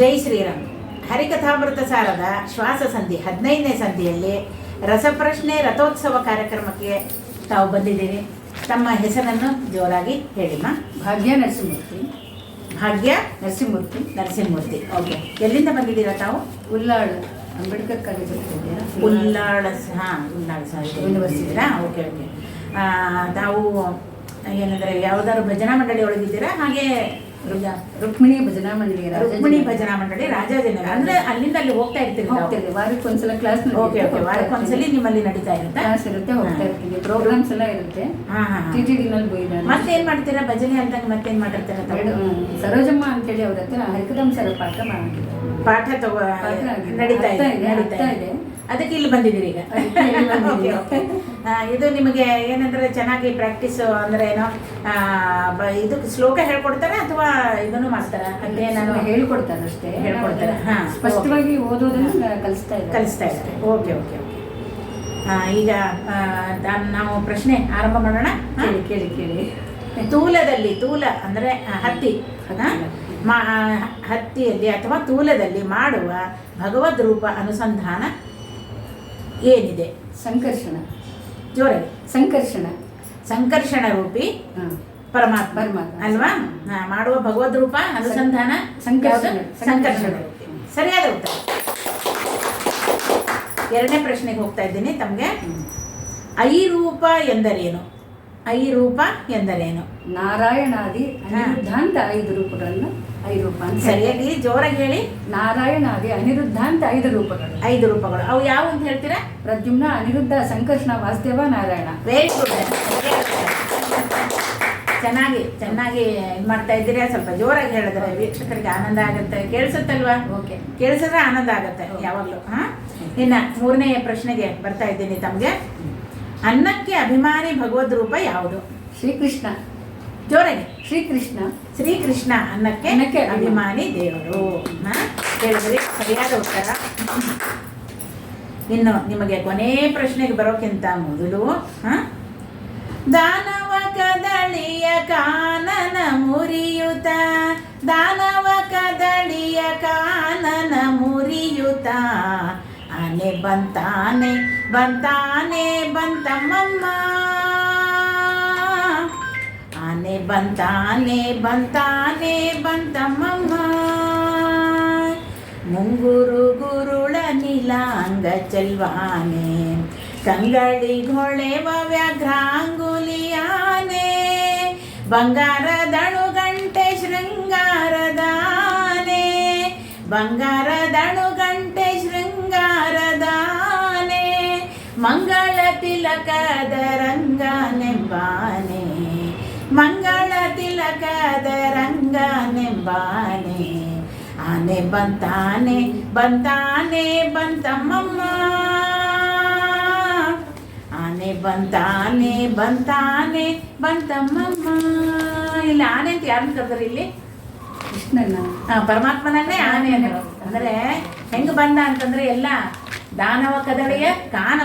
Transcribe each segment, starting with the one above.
ಜೈ ಶ್ರೀರಾಮ್. ಹರಿಕಥಾಮೃತ ಸಾರದ ಶ್ವಾಸ ಸಂಧಿ ಹದಿನೈದನೇ ಸಂಧಿಯಲ್ಲಿ ರಸಪ್ರಶ್ನೆ ರಥೋತ್ಸವ ಕಾರ್ಯಕ್ರಮಕ್ಕೆ ತಾವು ಬಂದಿದ್ದೀರಿ. ತಮ್ಮ ಹೆಸರನ್ನು ಜೋರಾಗಿ ಹೇಳಿಮ್ಮ. ಭಾಗ್ಯ ನರಸಿಂಹಮೂರ್ತಿ. ಭಾಗ್ಯ ನರಸಿಂಹಮೂರ್ತಿ ನರಸಿಂಹಮೂರ್ತಿ. ಓಕೆ ಎಲ್ಲಿಂದ ಬಂದಿದ್ದೀರಾ ತಾವು? ಉಲ್ಲಾಳು ಅಂಬೇಡ್ಕರ್ ಕಾಲೇಜ್ ಉಲ್ಲಾಳ ಹಾಂ ಉಲ್ಲಾಳ ಸಾಹಿತ್ಯ ಯೂನಿವರ್ಸಿಟಿರಾ ಓಕೆ ಓಕೆ ತಾವು ಏನಂದರೆ ಯಾವುದಾದ್ರು ಭಜನಾ ಮಂಡಳಿ ಒಳಗಿದ್ದೀರಾ ಹಾಗೆ ರುಕ್ಮಿಣಿ ಭಜನಾ ಮಂಡಳಿ ರುಕ್ಮಿಣಿ ಭಜನಾ ಮಂಡಳಿ ರಾಜಾಜನಗರ ಅಂದ್ರೆ ಅಲ್ಲಿಂದ ಅಲ್ಲಿ ಹೋಗ್ತಾ ಇರ್ತೀವಿ ಹೋಗ್ತಿರ್ತೀವಿ ವಾರಕ್ಕೆ ಒಂದ್ಸಲ ಕ್ಲಾಸ್ ಓಕೆ. ಓಕೆ ವಾರಕ್ಕೊಂದ್ಸಲಿ ನಿಮ್ಮಲ್ಲಿ ನಡೀತಾ ಇರುತ್ತೆ. ಕ್ಲಾಸ್ ಇರುತ್ತೆ ಹೋಗ್ತಾ ಇರ್ತೀವಿ. ಪ್ರೋಗ್ರಾಮ್ಸ್ ಎಲ್ಲ ಇರುತ್ತೆ. ಟಿ ಟಿ ಡಿನಲ್ಲಿ ಹೋಗಿದ್ದಾರೆ ಮತ್ತೇನ್ ಮಾಡ್ತೀರಾ? ಭಜನೆ ಅಂದಾಗ ಮತ್ತೇನ್ ಮಾಡಿರ್ತೀರಾ ತಾವು? ಎರಡು, ಹ್ಮ್, ಸರೋಜಮ್ಮ ಅಂತೇಳಿ ಅವ್ರ ಹತ್ರ ಹರಿಕದಂ ಸರ ಪಾಠ ಮಾಡಿದ್ದಾರೆ ಪಾಠ ತಗೋ. ನಡೀತಾ ಇದೆ ನಡೀತಾ ಇದೆ. ಅದಕ್ಕೆ ಇಲ್ಲಿ ಬಂದಿದ್ದೀರಿ ಈಗ. ಇದು ನಿಮಗೆ ಏನಂದ್ರೆ ಚೆನ್ನಾಗಿ ಪ್ರಾಕ್ಟೀಸ್ ಅಂದ್ರೆ ಏನೋ ಇದು ಶ್ಲೋಕ ಹೇಳ್ಕೊಡ್ತಾರೆ ಅಥವಾ ಇದನ್ನು ಮಾಡ್ತಾರೆ? ಅಂದ್ರೆ ನಾನು ಹೇಳ್ಕೊಡ್ತಾರೆ ಅಷ್ಟೇ. ಹೇಳ್ಕೊಡ್ತಾರೆ, ಹಾ. ಸ್ಪಷ್ಟವಾಗಿ ಓದೋದನ್ನ ಕಲಿಸ್ತಾ ಇದ್ದಾರೆ. ಕಲಿಸ್ತಾ ಇದ್ದಾರೆ. Okay okay okay. ಈಗ ನಾವು ಪ್ರಶ್ನೆ ಆರಂಭ ಮಾಡೋಣ? ಕೇಳಿ ಕೇಳಿ ತೂಲದಲ್ಲಿ ತೂಲ ಅಂದ್ರೆ ಹತ್ತಿ? ಮಾ- ಹತ್ತಿಯಲ್ಲಿ ಅಥವಾ ತೂಲದಲ್ಲಿ ಮಾಡುವ ಭಗವದ್ ರೂಪ ಅನುಸಂಧಾನ ಏನಿದೆ? ಸಂಕರ್ಷಣ. ಜೋರಾಗಿ. ಸಂಕರ್ಷಣ. ಸಂಕರ್ಷಣ ರೂಪಿ. ಪರಮಾತ್ಮ. ಪರಮಾತ್ಮ. ಅಲ್ವಾ? ಮಾಡುವ ಭಗವದ್ ರೂಪ ಅನುಸಂಧಾನ ಸಂಕರ್ಷಣ. ಸಂಕರ್ಷಣ. ರೂಪಿ. ಸರಿಯಾದ ಉತ್ತರ. ಎರಡನೇ ಪ್ರಶ್ನೆಗೆ ಹೋಗ್ತಾ ಇದ್ದೀನಿ ತಮಗೆ. ಐರೂಪ ಐ ರೂಪ ಎಂದರೇನು? ಐ ರೂಪ ಎಂದರೇನು? ನಾರಾಯಣಾದಿ. ಅನಿರುದ್ಧಾಂತ ಐದು ರೂಪಗಳನ್ನು ಐ ರೂಪ ಅಂತ ಸರಿಯಾಗಿ ಜೋರಾಗಿ ಹೇಳಿ. ನಾರಾಯಣಾದಿ ಅನಿರುದ್ಧಾಂತ ಐದು ರೂಪಗಳು. ಐದು ರೂಪಗಳು. ಅವು ಯಾವ ಅಂತ ಹೇಳ್ತೀರಾ? ಪ್ರದ್ಯುಮ್ನ ಅನಿರುದ್ಧ ಸಂಕರ್ಷಣ ವಾಸುದೇವ ನಾರಾಯಣ. ವೆರಿ ಗುಡ್ ಚೆನ್ನಾಗಿ ಚೆನ್ನಾಗಿ ಇದು ಮಾಡ್ತಾ ಇದ್ದೀರಾ? ಸ್ವಲ್ಪ ಜೋರಾಗಿ ಹೇಳಿದ್ರೆ ವೀಕ್ಷಕರಿಗೆ ಆನಂದ ಆಗುತ್ತೆ. ಕೇಳಿಸುತ್ತಲ್ವಾ? ಓಕೆ ಕೇಳಿಸಿದ್ರೆ ಆನಂದ ಆಗುತ್ತೆ ಯಾವಾಗಲೂ. ಹಾ? ಇನ್ನ ಮೂರನೇ ಪ್ರಶ್ನೆಗೆ ಬರ್ತಾ ಇದ್ದೀನಿ ತಮಗೆ. ಅನ್ನಕ್ಕೆ ಅಭಿಮಾನಿ ಭಗವದ್ ರೂಪ ಯಾವುದು? ಶ್ರೀಕೃಷ್ಣ. ಜೋರಾಗಿ. ಶ್ರೀಕೃಷ್ಣ. ಶ್ರೀಕೃಷ್ಣ ಅನ್ನಕ್ಕೆ ಅನ್ನಕ್ಕೆ ಅಭಿಮಾನಿ. ದೇವರು? ಹೇಳಿದ್ರಿ ಸರಿಯಾದ ಉತ್ತರ? ಇನ್ನು ನಿಮಗೆ ಕೊನೆ ಪ್ರಶ್ನೆಗೆ ಬರೋಕ್ಕಿಂತ ಮೊದಲು ಹಾ? ದಾನವ ಕದಳಿಯ ಕಾನನ ಮುರಿಯುತ ದಾನವ ಕದಳಿಯ ಕಾನನ ಮುರಿಯುತ ಆನೆ ಬಂತಾನೆ ಬಂತಾನೆ ಬಂತಮ್ಮಮ್ಮ ಆನೆ ಬಂತಾನೆ ಬಂತಾನೆ ಬಂತಮ್ಮಮ್ಮ ಮುಂಗುರು ಗುರುಳ ನೀಲಾಂಗ ಚೆಲ್ವಾನೆ ಕಂಗಳಿಗೊಳೆವ ವ್ಯಾಘ್ರಾಂಗುಲಿಯಾನೆ ಬಂಗಾರದಳು ಗಂಟೆ ಶೃಂಗಾರದಾನೆ ಬಂಗಾರದಳು ತಿಲಕದ ರಂಗನೆಂಬಾನೆ ಮಂಗಳ ತಿಲಕದ ರಂಗನೆಂಬಾನೆ ಆನೆ ಬಂತಾನೆ ಬಂತಾನೆ ಬಂತಮ್ಮಮ್ಮ. ಆನೆ ಬಂತಾನೆ ಬಂತಾನೆ ಬಂತಮ್ಮಮ್ಮ. ಇಲ್ಲಿ ಆನೆ ಅಂತ ಯಾರನ್ನ ಕರ್ತಾರೆ ಇಲ್ಲಿ? ಕೃಷ್ಣನ. ಆ, ಪರಮಾತ್ಮನನ್ನೇ ಆನೆ ಅಂದ್ರೆ ಹೆಂಗ್ ಬಂದ ಅಂತಂದ್ರೆ ಎಲ್ಲ ದಾನವ ಕದಳಿಯ ಕಾನ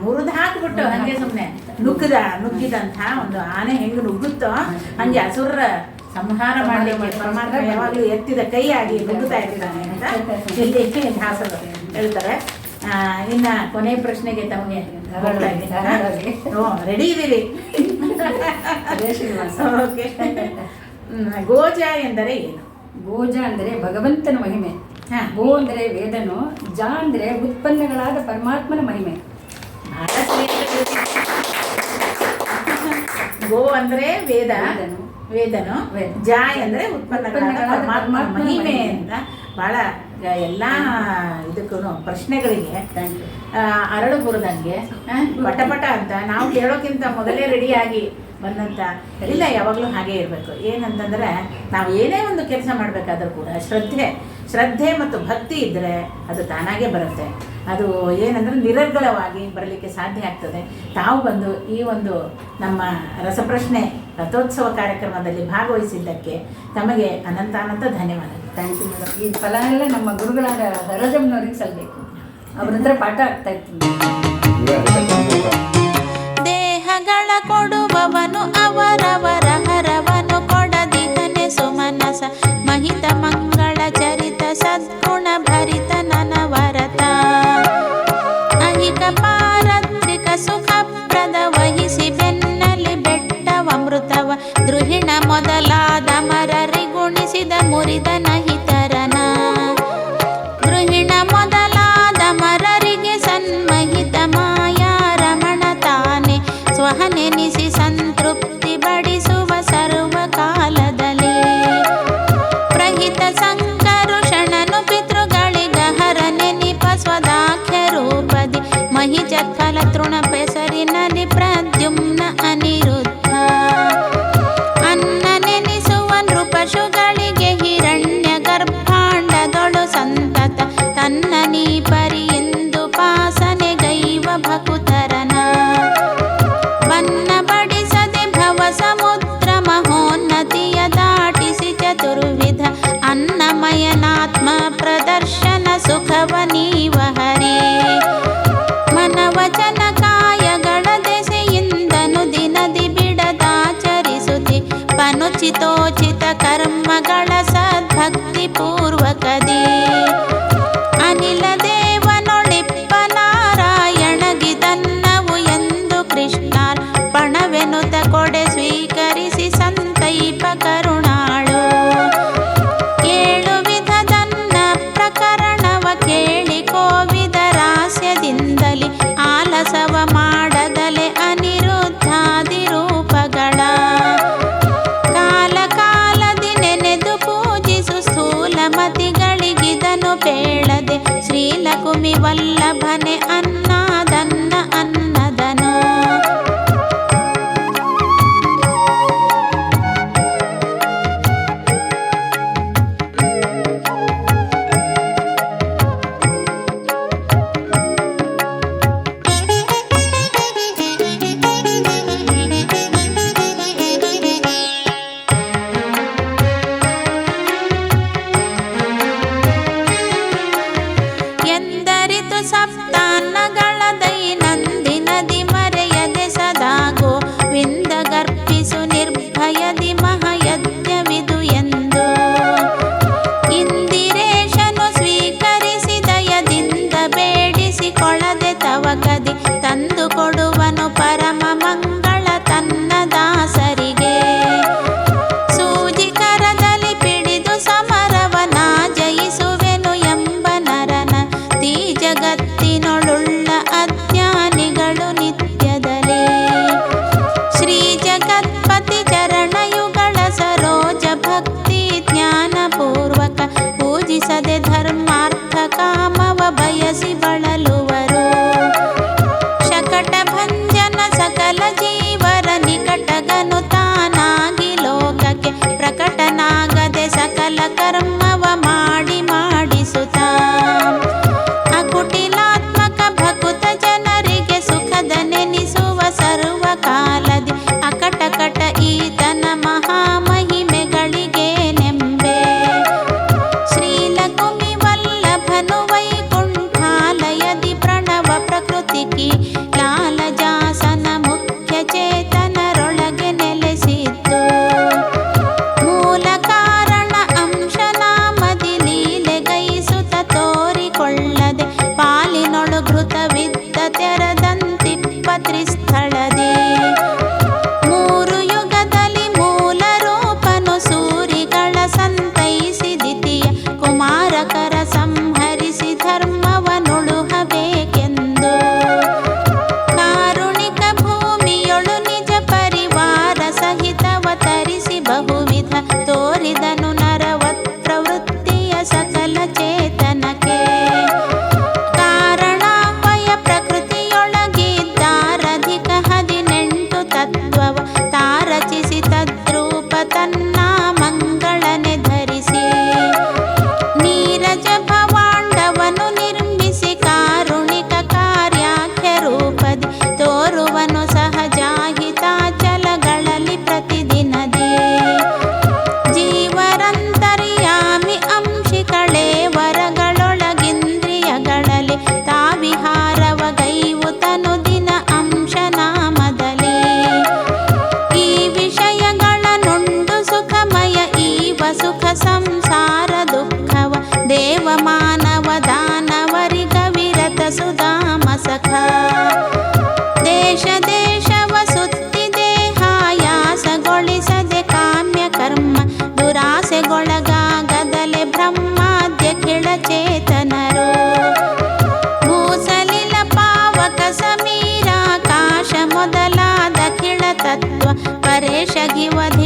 ಮುರಿದು ಹಾಕ್ಬಿಟ್ಟು ಹಂಗೆ ಸುಮ್ಮನೆ ನುಗ್ಗದ ನುಗ್ಗಿದಂಥ ಒಂದು ಆನೆ ಹೆಂಗ್ ನುಗ್ಗುತ್ತೋ ಹಂಗೆ ಹಸುರ ಸಂಹಾರ ಮಾಡಿ ಪರಮಾತ್ಮ ಯಾವಾಗಲೂ ಎತ್ತಿದ ಕೈಯಾಗಿ ನುಗ್ಗುತ್ತಾ ಇರ್ತಾನೆ ಅಂತ ಇಲ್ಲಿ ದಾಸರು ಹೇಳ್ತಾರೆ. ಆ, ಇನ್ನ ಕೊನೆ ಪ್ರಶ್ನೆಗೆ ತಮಗೆ ರೆಡಿ ಶ್ರೀನಿವಾಸ. ಗೋಜ ಎಂದರೆ ಏನು? ಗೋಜ ಅಂದರೆ ಭಗವಂತನ ಮಹಿಮೆ. ಗೋ ಅಂದರೆ ವೇದನು ಜ ಅಂದರೆ ಉತ್ಪನ್ನಗಳಾದ ಪರಮಾತ್ಮನ ಮಹಿಮೆ ಗೋ ಅಂದ್ರೆ ವೇದ ವೇದನು. ಜ ಅಂದ್ರೆ ಉತ್ಪನ್ನಗಳಾದ ಉತ್ಪನ್ನಗಳಾದ ಪರಮಾತ್ಮ ಪರಮಾತ್ಮನ ಮಹಿಮೆ. ಅಂತ ಬಹಳ ಎಲ್ಲ ಇದಕ್ಕೂ ಪ್ರಶ್ನೆಗಳಿಗೆ ಅರಳು ಬುರದಂಗೆ ಪಟ ಪಟ ಅಂತ ನಾವು ಕೇಳೋಕ್ಕಿಂತ ಮೊದಲೇ ರೆಡಿಯಾಗಿ ಬಂದಂತ ಇಲ್ಲ ಯಾವಾಗಲೂ ಹಾಗೆ ಇರಬೇಕು ಏನಂತಂದ್ರೆ ನಾವು ಏನೇ ಒಂದು ಕೆಲಸ ಮಾಡಬೇಕಾದ್ರೂ ಕೂಡ ಶ್ರದ್ಧೆ ಶ್ರದ್ಧೆ ಮತ್ತು ಭಕ್ತಿ ಇದ್ದರೆ ಅದು ತಾನಾಗೇ ಬರುತ್ತೆ. ಅದು ಏನಂದ್ರೆ ನಿರರ್ಗಳವಾಗಿ ಬರಲಿಕ್ಕೆ ಸಾಧ್ಯ ಆಗ್ತದೆ. ತಾವು ಬಂದು ಈ ಒಂದು ನಮ್ಮ ರಸಪ್ರಶ್ನೆ ರಥೋತ್ಸವ ಕಾರ್ಯಕ್ರಮದಲ್ಲಿ ಭಾಗವಹಿಸಿದ್ದಕ್ಕೆ ತಮಗೆ ಅನಂತಾನಂತ ಧನ್ಯವಾದ ಧನ್ಯವಾದಗಳು. ಥ್ಯಾಂಕ್ ಯು ಮೇಡಮ್ ಈ ಫಲ ಎಲ್ಲ ನಮ್ಮ ಗುರುಗಳಾದ ದರೋಜಮ್ನವ್ರಿಗೆ ಸಲ್ಲಬೇಕು ಅವ್ರ ಹತ್ರ ಪಾಠ ಆಗ್ತಾ ಇತ್ತು. ದೇಹಗಳ ಮಹಿಜತ್ಫಲ ತೃಣ ಪೆಸರಿನಲ್ಲಿ ಪ್ರದ್ಯುಮ್ನ ಅನಿರುದ್ಧ ఆలసవం ಸಮೀರಾಕಾಶ